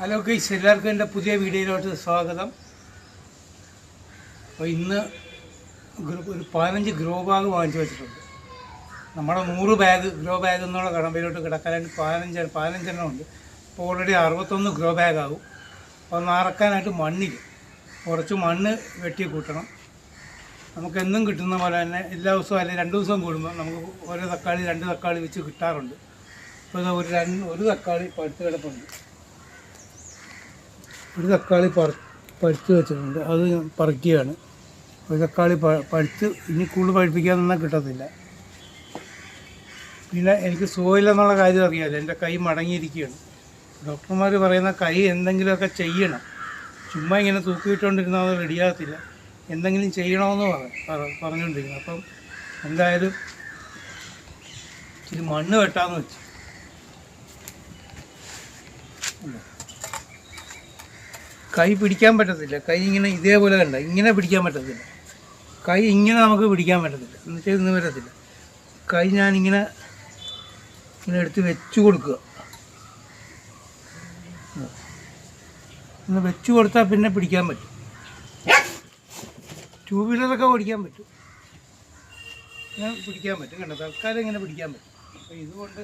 Hello guys എല്ലാവർക്കും എന്റെ പുതിയ വീഡിയോയിലോട്ട് സ്വാഗതം. അപ്പോൾ ഇന്ന് ഒരു പതിനഞ്ച് ഗ്രോ ബാഗ് വാങ്ങിച്ചു വെച്ചിട്ടുണ്ട്. നമ്മുടെ നൂറ് ബാഗ് ഗ്രോ ബാഗ് എന്നുള്ള കടമ്പയിലോട്ട് കിടക്കാനായിട്ട് പതിനഞ്ച് പതിനഞ്ചെണ്ണം ഉണ്ട്. അപ്പോൾ ഓൾറെഡി അറുപത്തൊന്ന് ഗ്രോ ബാഗ് ആകും. അപ്പോൾ നിറക്കാനായിട്ട് മണ്ണിൽ കുറച്ച് മണ്ണ് വെട്ടി കൂട്ടണം. നമുക്ക് എന്നും കിട്ടുന്ന പോലെ തന്നെ എല്ലാ ദിവസവും അല്ലെങ്കിൽ രണ്ട് ദിവസം കൂടുമ്പോൾ നമുക്ക് ഓരോ തക്കാളി രണ്ട് തക്കാളി വെച്ച് കിട്ടാറുണ്ട്. അപ്പോൾ ഒരു രണ്ട് ഒരു തക്കാളി പഴുത്ത് കിടപ്പുണ്ട്. ഒരു തക്കാളി പറ പഴുത്ത് വെച്ചിട്ടുണ്ട്. അത് പറിക്കുകയാണ്. ഒരു തക്കാളി പ- പഴുത്ത് ഇനി കൂടുതൽ പഴുപ്പിക്കാൻ നിന്നാൽ കിട്ടത്തില്ല. പിന്നെ എനിക്ക് സുഖമില്ലെന്നുള്ള കാര്യം അറിയാമല്ലോ എന്റെ കൈ മടങ്ങിയിരിക്കുകയാണ്. ഡോക്ടർമാർ പറയുന്ന കൈ എന്തെങ്കിലുമൊക്കെ ചെയ്യണം. ചുമ്മാ ഇങ്ങനെ തൂക്കിയിട്ടുകൊണ്ടിരുന്നാൽ അത് റെഡിയാകത്തില്ല എന്തെങ്കിലും ചെയ്യണമെന്ന് പറ പറ- പറഞ്ഞുകൊണ്ടിരിക്കുന്നു അപ്പം എന്തായാലും ഇച്ചിരി മണ്ണ് വെട്ടാമെന്ന് വെച്ചു. കൈ പിടിക്കാൻ പറ്റത്തില്ല. കൈ ഇങ്ങനെ ഇതേപോലെ കണ്ട ഇങ്ങനെ പിടിക്കാൻ പറ്റത്തില്ല. കൈ ഇങ്ങനെ നമുക്ക് പിടിക്കാൻ പറ്റത്തില്ല. എന്നുവെച്ചാൽ ഇന്ന് പറ്റത്തില്ല കൈ ഞാനിങ്ങനെ ഇങ്ങനെ എടുത്ത് വെച്ച് കൊടുക്കുക. ഒന്ന് വെച്ച് കൊടുത്താൽ പിന്നെ പിടിക്കാൻ പറ്റും. ടൂ വീലറൊക്കെ ഓടിക്കാൻ പറ്റും. പിടിക്കാൻ പറ്റും. കണ്ടോ? തൽക്കാലം ഇങ്ങനെ പിടിക്കാൻ പറ്റും. അപ്പോൾ ഇതുകൊണ്ട്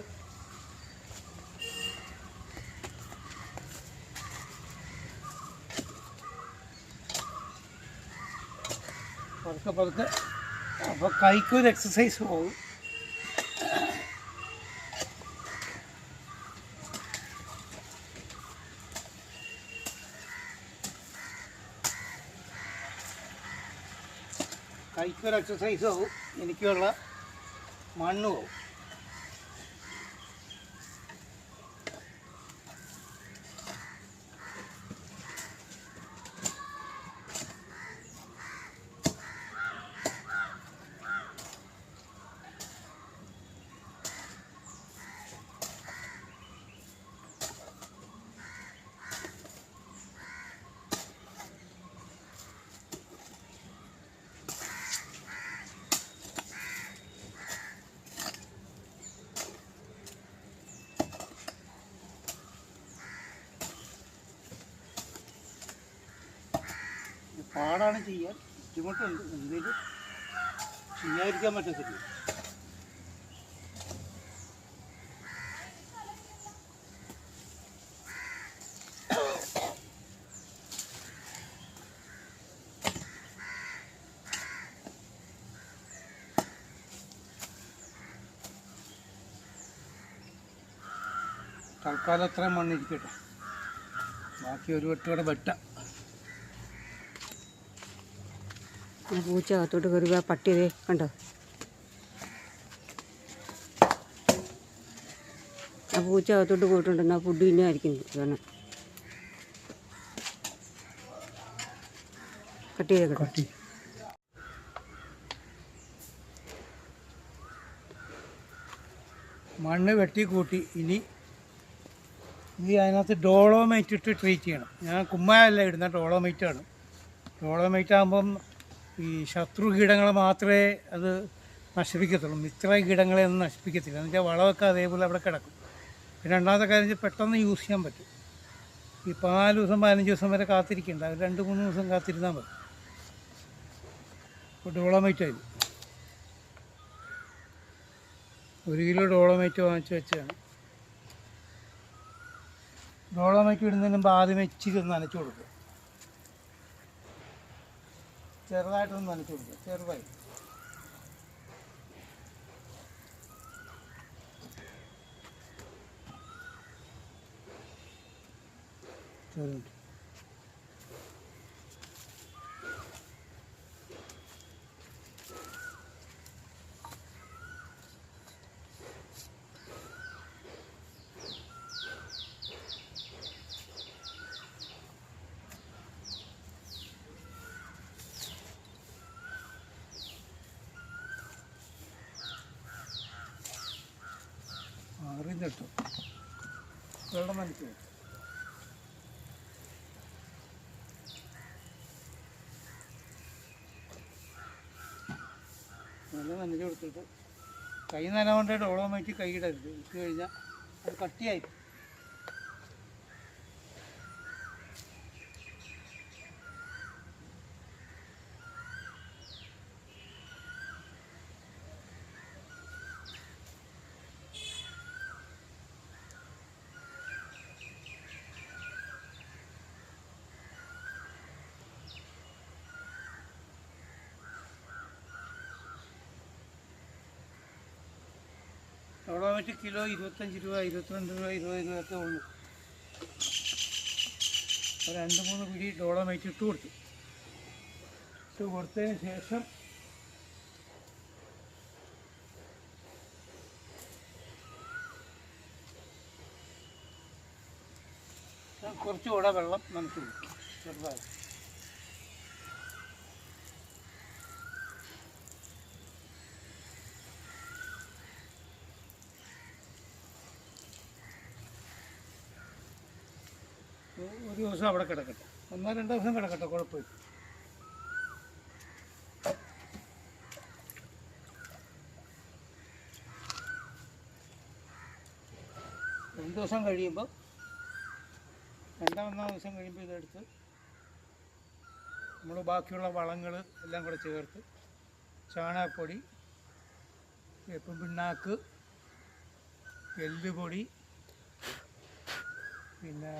പതുക്കെ പതുക്കെ അപ്പോൾ കൈക്കൊരു എക്സസൈസ് പോകും കൈക്കൊരു എക്സസൈസ് ആവും. എനിക്കുള്ള മണ്ണ് പോവും. പാടാണ് ചെയ്യാൻ. ബുദ്ധിമുട്ടുണ്ട്. എന്തെങ്കിലും ചെയ്യാതിരിക്കാൻ പറ്റത്തില്ല തൽക്കാലം അത്രയും മണ്ണിരിക്കട്ടെ ബാക്കി ഒരു വെട്ടുകൂടെ വെട്ടാം ആ പൂച്ച അകത്തോട്ട് കയറി ആ പട്ടി ദേ കണ്ടോ? ആ പൂച്ച അകത്തോട്ട് പോയിട്ടുണ്ട് ആ ഫുഡ് പിന്നെ ആയിരിക്കും ചെയ്ത് കേട്ടോ. കട്ടി മണ്ണ് വെട്ടി കൂട്ടി ഇനി ഇനി അതിനകത്ത് ഡോളോമൈറ്റ് ഇട്ട് ട്രീറ്റ് ചെയ്യണം. ഞാൻ കുമ്മായല്ല ഇടുന്ന ഡോളോമൈറ്റാണ് ഡോളോമൈറ്റ് ആകുമ്പം ഈ ശത്രു കീടങ്ങളെ മാത്രമേ അത് നശിപ്പിക്കത്തുള്ളൂ. മിത്ര കീടങ്ങളെ ഒന്നും നശിപ്പിക്കത്തില്ല. എന്ന് വെച്ചാൽ വളമൊക്കെ അതേപോലെ അവിടെ കിടക്കും. പിന്നെ രണ്ടാമത്തെ കാര്യം വെച്ചാൽ പെട്ടെന്ന് യൂസ് ചെയ്യാൻ പറ്റും. ഈ പതിനാല് ദിവസം പതിനഞ്ച് ദിവസം വരെ കാത്തിരിക്കേണ്ട. ഒരു രണ്ട് മൂന്ന് ദിവസം കാത്തിരുന്നാൽ മതി. ഇപ്പോൾ ഡോളോമൈറ്റ് ആയിരുന്നു ഒരു കിലോ ഡോളോമൈറ്റ് വാങ്ങിച്ച് വെച്ചാണ് ഡോളോമൈറ്റ് ഇടുന്നതിന് മുമ്പ് ആദ്യമേ ഇച്ചിരി ഒന്ന് നനച്ചു കൊടുക്കുക. ചെറുതായിട്ടൊന്ന് നനച്ചു കൊടുക്കുക ചെറുതായി. ചെറുതായിട്ട്. അറിഞ്ഞിട്ടു വെള്ളം നനച്ചു നല്ല നനഞ്ഞു കൊടുത്തിട്ട് കൈ നനവുകൊണ്ട് കൈ ഇടരുത്. ഇട്ട് കഴിഞ്ഞാൽ അത് കട്ടിയായി. ഡോളോമൈറ്റ് കിലോ ഇരുപത്തഞ്ച് രൂപ ഇരുപത്തിരണ്ട് രൂപ ഇരുപത് രൂപ ഒക്കെ ഉള്ളൂ. രണ്ട് മൂന്ന് പിടി ഡോളോമൈറ്റ് ഇട്ട് കൊടുത്തു. ഇട്ട് കൊടുത്തതിന് ശേഷം കുറച്ചുകൂടെ വെള്ളം നമുക്ക് ചെറുതായി ഒരു ദിവസം അവിടെ കിടക്കട്ടെ. ഒന്നോ രണ്ടോ ദിവസം കിടക്കട്ടെ കുഴപ്പമില്ല. രണ്ട് ദിവസം കഴിയുമ്പോൾ രണ്ടാമത്തെ ദിവസം കഴിയുമ്പോൾ ഇതെടുത്ത് നമ്മൾ ബാക്കിയുള്ള വളങ്ങൾ എല്ലാം കൂടെ ചേർത്ത് ചാണകപ്പൊടി വേപ്പൻ പിണ്ണാക്ക് എല്ലുപൊടി പിന്നെ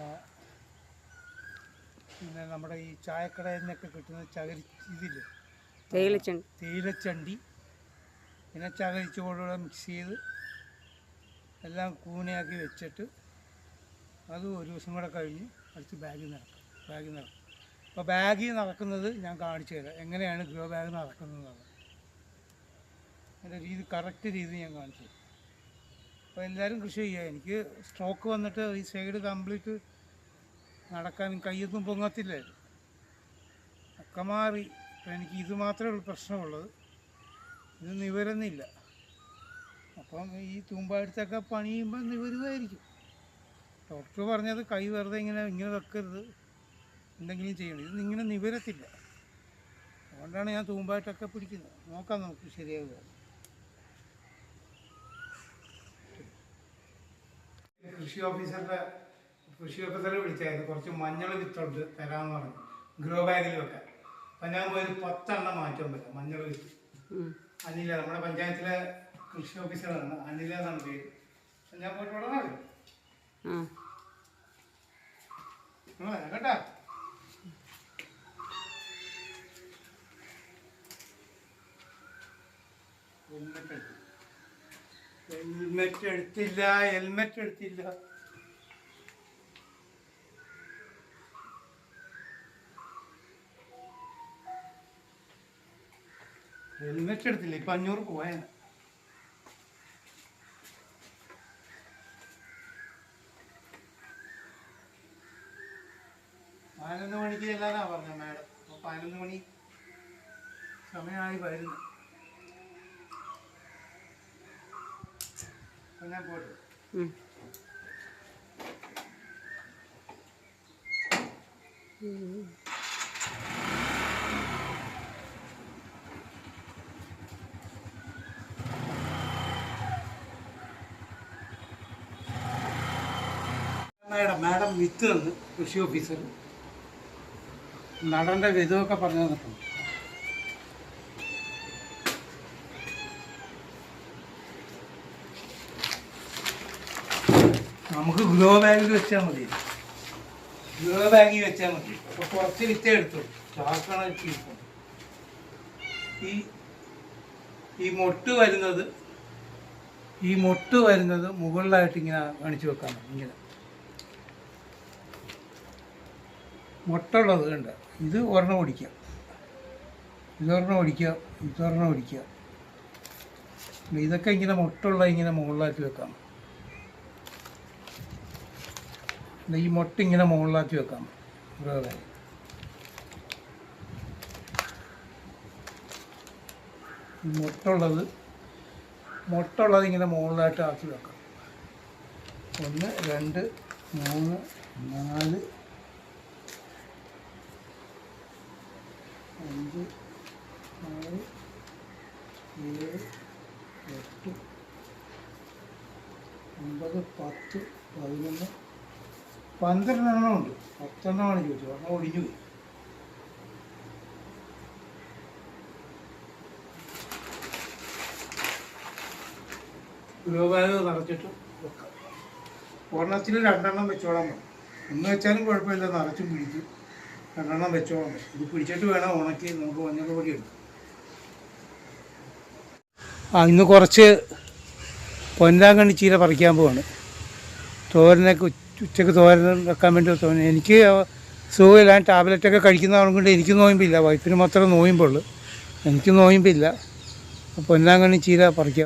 പിന്നെ നമ്മുടെ ഈ ചായക്കടയിൽ നിന്നൊക്കെ കിട്ടുന്ന ചകരി ഇതില്ലേ? തേയിലച്ചണ്ടി. തേയിലച്ചണ്ടി. പിന്നെ ചകരിച്ചോടുകൂടെ മിക്സ് ചെയ്ത് എല്ലാം കൂനയാക്കി വെച്ചിട്ട് അത് ഒരു ദിവസം കൂടെ കഴിഞ്ഞ് അടുത്ത് ബാഗിൽ നടക്കും. ബാഗിൽ നടക്കും. അപ്പോൾ ബാഗിൽ നടക്കുന്നത് ഞാൻ കാണിച്ചു തരാം. എങ്ങനെയാണ് ഗ്രോ ബാഗ് നടക്കുന്നത് അതിന്റെ രീതി കറക്റ്റ് രീതി ഞാൻ കാണിച്ചു തരാം. അപ്പോൾ എല്ലാവരും കൃഷി ചെയ്യുക എനിക്ക് സ്ട്രോക്ക് വന്നിട്ട് ഈ സൈഡ് കംപ്ലീറ്റ് നടക്കാൻ കയ്യൊന്നും പൊങ്ങത്തില്ലായിരുന്നു ഒക്കെ മാറി. എനിക്ക് ഇത് മാത്രമേ ഉള്ളൂ പ്രശ്നമുള്ളത്. ഇത് നിവരുന്നില്ല. അപ്പം ഈ തൂമ്പാടുത്തൊക്കെ പണിയുമ്പോൾ നിവരുമായിരിക്കും. ഡോക്ടർ പറഞ്ഞത് കൈ വെറുതെ ഇങ്ങനെ ഇങ്ങനെ വെക്കരുത്. എന്തെങ്കിലും ചെയ്യണം. ഇത് ഇങ്ങനെ നിവരത്തില്ല. അതുകൊണ്ടാണ് ഞാൻ തൂമ്പായിട്ടൊക്കെ പിടിക്കുന്നത്. നോക്കാം നമുക്ക് ശരിയാവുക കൃഷി ഓഫീസറുടെ കൃഷി ഓഫീസറെ വിളിച്ചായിരുന്നു. കുറച്ച് മഞ്ഞൾ വിത്തുണ്ട് തരാമെന്ന് പറഞ്ഞു. ഗ്രോ ബാഗിൽ വെക്കാൻ. അപ്പം ഞാൻ പോയി ഒരു പത്തെണ്ണം മാറ്റാൻ പറ്റും മഞ്ഞൾ വിത്ത്. അനില നമ്മുടെ പഞ്ചായത്തിലെ കൃഷി ഓഫീസറാണ്. അനില എന്നാണ് പേര്. ഞാൻ പോയിട്ട് ഉടനെ കേട്ടാ. ഹെൽമെറ്റ് എടുത്തില്ല ഹെൽമെറ്റ് എടുത്തില്ല. ഹെൽമെറ്റ് എടുത്തില്ല ഇപ്പൊ അഞ്ഞൂറ് പോയാണ് പതിനൊന്ന് മണിക്ക് ചെല്ലാനാ പറഞ്ഞ മാഡം. അപ്പോൾ പതിനൊന്ന് മണി സമയമായി വരുന്നു അപ്പം ഞാൻ പോട്ടെ. ഉം. മാഡം മാഡം വിത്ത് തന്ന് കൃഷി ഓഫീസർ. നടന്റെ വിധമൊക്കെ പറഞ്ഞു തന്നിട്ടുണ്ട്. നമുക്ക് ഗ്രോ ബാഗിൽ വെച്ചാൽ മതി. ഗ്രോ ബാഗിൽ വെച്ചാൽ മതി. അപ്പോൾ കുറച്ച് വിത്തേ എടുത്തു. ചാക്കാണ് ഇരിക്കുന്നത്. ഈ ഈ മൊട്ട് വരുന്നത് ഈ മൊട്ട് വരുന്നത് മുകളിലായിട്ട് ഇങ്ങനെ കാണിച്ചു വെക്കാൻ ഇങ്ങനെ. മുട്ടുള്ളത് കണ്ട ഇത് ഒരെണ്ണം ഒടിക്കാം ഇതൊരെണ്ണം ഒടിക്കാം ഇതൊരെണ്ണം ഒടിക്കാം ഇതൊക്കെ ഇങ്ങനെ മുട്ടുള്ള ഇങ്ങനെ മുകളിലാക്കി വെക്കാം. ഈ മുട്ട ഇങ്ങനെ മുകളിലാക്കി വെക്കാം. വേറെ മുട്ടുള്ളത് മുട്ടുള്ളത് ഇങ്ങനെ മുകളിലായിട്ട് ആക്കി വെക്കാം. ഒന്ന് രണ്ട് മൂന്ന് നാല് അഞ്ച് ആറ് ഏഴ് എട്ട് ഒമ്പത് പത്ത് പതിനൊന്ന്. പന്ത്രണ്ടെണ്ണം ഉണ്ട് പത്തെണ്ണമാണ് ചോദിച്ചത്. അങ്ങനെ ഒടിഞ്ഞു പോയി. ഗ്രോബാഗ് നിറച്ചിട്ട് വെക്കാം. ഒരെണ്ണത്തിൽ രണ്ടെണ്ണം വെച്ചോളാം എന്ന് വെച്ചാലും കുഴപ്പമില്ല. നിറച്ചും പിടിക്കും രണ്ടെണ്ണം വെച്ചോളാം. ഇത് പിടിച്ചിട്ട് വേണം ഉണക്കി നമുക്ക് മഞ്ഞൾ പൊടി എടുക്കാം. ആ ഇന്ന് കുറച്ച് പൊന്നാങ്കണ്ണി ചീര പറിക്കാൻ പോവാണ്. തോരനൊക്കെ ഉച്ചയ്ക്ക് തോരൻ വെക്കാൻ വേണ്ടി തോന്നി എനിക്ക് സുഖമില്ല. ഞാൻ ടാബ്ലറ്റൊക്കെ കഴിക്കുന്നതുകൊണ്ട് കൊണ്ട് എനിക്ക് നോയമ്പില്ല. വൈഫിന് മാത്രമേ നോയമ്പുള്ളൂ. എനിക്ക് നോയമ്പില്ല. പൊന്നാങ്കണ്ണി ചീര പറിക്കാം.